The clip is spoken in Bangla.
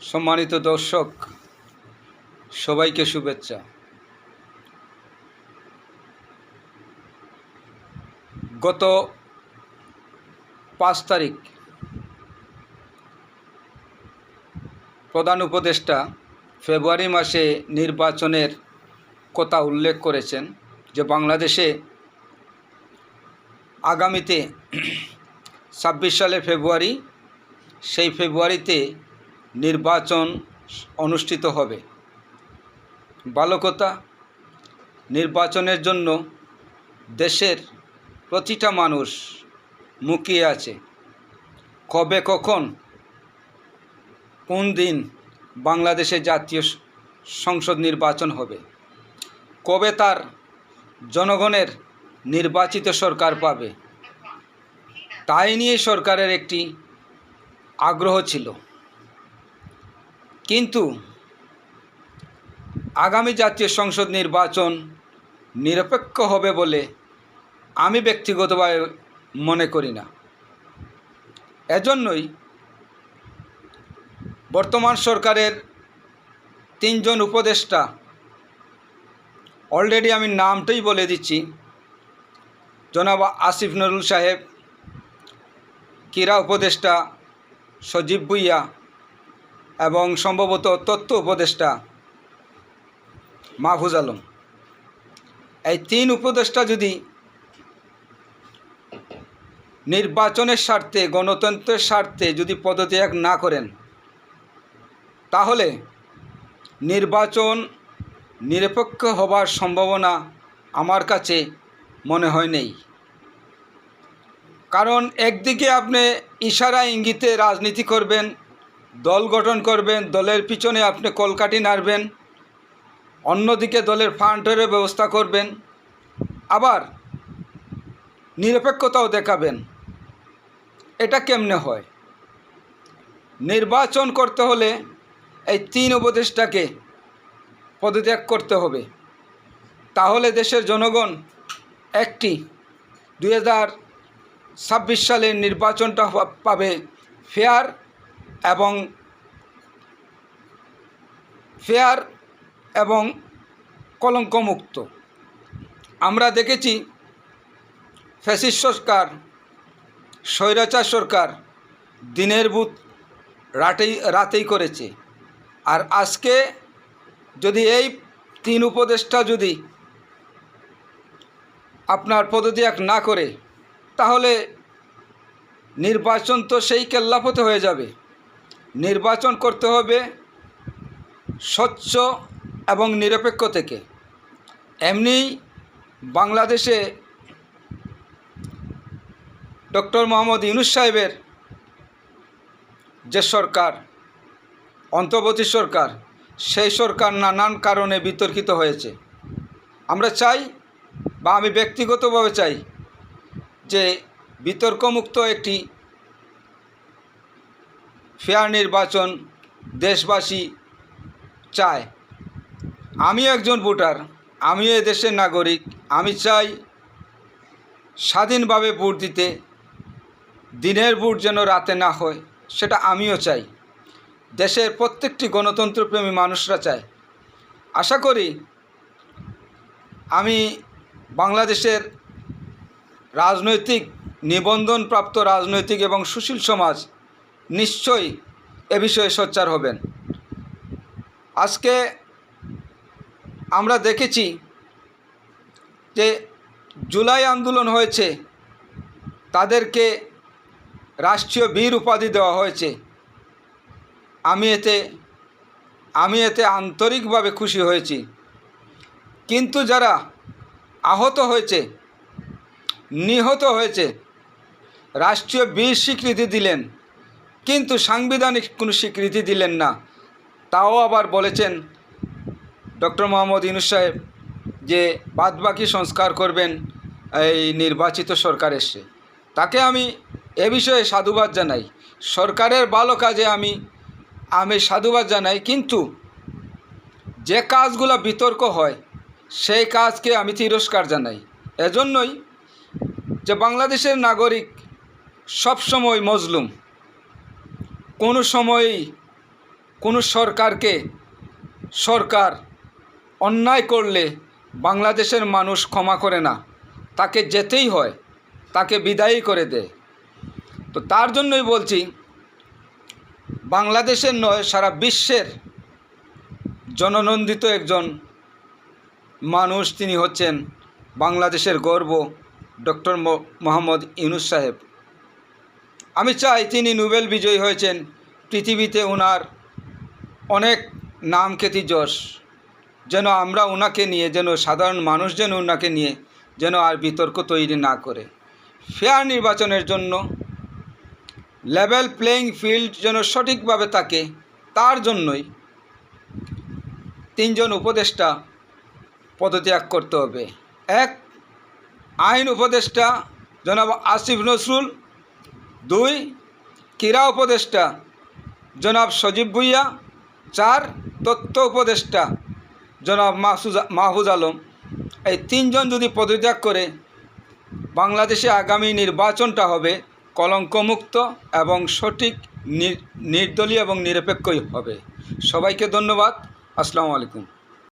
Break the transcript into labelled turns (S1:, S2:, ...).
S1: সম্মানিত দর্শক, সবাইকে শুভেচ্ছা। গত পাঁচ তারিখ প্রধান উপদেষ্টা ফেব্রুয়ারি মাসে নির্বাচনের কথা উল্লেখ করেছেন যে বাংলাদেশে আগামীতে ছাব্বিশ সালের ফেব্রুয়ারি, সেই ফেব্রুয়ারিতে নির্বাচন অনুষ্ঠিত হবে। বালকতা নির্বাচনের জন্য দেশের প্রতিটা মানুষ মুখিয়ে আছে। কবে কখন, কোন দিন বাংলাদেশে জাতীয় সংসদ নির্বাচন হবে? কবে তার জনগণের নির্বাচিত সরকার পাবে? তাই নিয়ে সরকারের একটি আগ্রহ ছিল। কিন্তু আগামী জাতীয় সংসদ নির্বাচন নিরপেক্ষ হবে বলে আমি ব্যক্তিগতভাবে মনে করি না। এজন্যই বর্তমান সরকারের তিনজন উপদেষ্টা অলরেডি আমি নামটাই বলে দিচ্ছি, জনাব আসিফ নুরুল সাহেব, ক্রীড়া উপদেষ্টা সজীব ভুইয়া এবং সম্ভবত তথ্য উপদেষ্টা মাহফুজ আলম। এই তিন উপদেষ্টা যদি নির্বাচনের স্বার্থে, গণতন্ত্রের স্বার্থে যদি পদত্যাগ না করেন, তাহলে নির্বাচন নিরপেক্ষ হবার সম্ভাবনা আমার কাছে মনে হয় নেই। কারণ একদিকে আপনি ইশারা ইঙ্গিতে রাজনীতি করবেন দল গঠন করবেন, দলের পিছনে আপনি কলকাঠি নাড়বেন, অন্যদিকে দলের ফান্ডের ব্যবস্থা করবেন, আবার নিরপেক্ষতাও দেখাবেন। এটা কেমনে হয়? নির্বাচন করতে হলে এই তিন উপদেষ্টাকে পদত্যাগ করতে হবে। তাহলে দেশের জনগণ একটি দুই হাজার ছাব্বিশ সালের নির্বাচনটা পাবে ফেয়ার এবং ফেয়ার এবং কলঙ্কমুক্ত। আমরা দেখেছি ফ্যাসিস সরকার, স্বৈরাচার সরকার দিনের বুথ রাতেই রাতেই করেছে। আর আজকে যদি এই তিন উপদেষ্টা যদি আপনার পদত্যাগ না করে, তাহলে নির্বাচন তো সেই কেল্লাপথে হয়ে যাবে। নির্বাচন করতে হবে স্বচ্ছ এবং নিরপেক্ষ থেকে। এমনি বাংলাদেশে ডক্টর মোহাম্মদ ইউনুস সাহেবের যে সরকার, অন্তর্বর্তী সরকার, সেই সরকার নানান কারণে বিতর্কিত হয়েছে। আমরা চাই বা আমি ব্যক্তিগতভাবে চাই যে বিতর্কমুক্ত একটি ফেয়ার নির্বাচন দেশবাসী চায়। আমি একজন ভোটার, আমিও এ দেশের নাগরিক। আমি চাই স্বাধীনভাবে ভোট দিতে, দিনের ভোট যেন রাতে না হয়, সেটা আমিও চাই। দেশের প্রত্যেকটি গণতন্ত্রপ্রেমী মানুষরা চায়। আশা করি আমি বাংলাদেশের রাজনৈতিক নিবন্ধনপ্রাপ্ত রাজনৈতিক এবং সুশীল সমাজ নিশ্চয়ই এ বিষয়ে সোচ্চার হবেন। আজকে আমরা দেখেছি যে জুলাই আন্দোলন হয়েছে, তাদেরকে রাষ্ট্রীয় বীর উপাধি দেওয়া হয়েছে। আমি এতে আমি এতে আন্তরিকভাবে খুশি হয়েছি। কিন্তু যারা আহত হয়েছে, নিহত হয়েছে, রাষ্ট্রীয় বীর স্বীকৃতি দিলেন কিন্তু সাংবিধানিক কোনো স্বীকৃতি দিলেন না। তাও আবার বলেছেন ডক্টর মোহাম্মদ ইউনুস সাহেব যে বাদবাকি সংস্কার করবেন এই নির্বাচিত সরকার এসে। তাকে আমি এ বিষয়ে সাধুবাদ জানাই। সরকারের ভালো কাজে আমি আমি সাধুবাদ জানাই, কিন্তু যে কাজগুলো বিতর্ক হয়, সেই কাজকে আমি তিরস্কার জানাই। এজন্যই যে বাংলাদেশের নাগরিক সবসময় মজলুম। কোনো সময়ই কোনো সরকারকে সরকার অন্যায় করলে বাংলাদেশের মানুষ ক্ষমা করে না, তাকে যেতেই হয়, তাকে বিদায়ী করে দেয়। তো তার জন্যই বলছি, বাংলাদেশের নয়, সারা বিশ্বের জননন্দিত একজন মানুষ তিনি হচ্ছেন বাংলাদেশের গর্ব ডক্টর মোহাম্মদ ইউনুস সাহেব। আমি চাই তিনি নোবেল বিজয়ী হয়েছেন। পৃথিবীতে ওনার অনেক নাম খ্যাতি যশ। যেন আমরা ওনাকে নিয়ে, যেন সাধারণ মানুষ যেন ওনাকে নিয়ে, যেন আর বিতর্ক তৈরি না করে। ফেয়ার নির্বাচনের জন্য লেভেল প্লেয়িং ফিল্ড যেন সঠিকভাবে থাকে, তার জন্যই তিনজন উপদেষ্টা পদত্যাগ করতে হবে। এক, আইন উপদেষ্টা জনাব আসিফ নজরুল দুই, ক্রীড়া উপদেষ্টা। জনাব সজীব ভুইয়া। চার, তথ্য উপদেষ্টা। জনাব মাহসুজ মাহফুজ আলম। এই তিনজন যদি পদত্যাগ করে, বাংলাদেশে আগামী নির্বাচনটা হবে কলঙ্কমুক্ত এবং সঠিক নির- নির্দলীয় এবং নিরপেক্ষই হবে। সবাইকে ধন্যবাদ। আসসালামু আলাইকুম।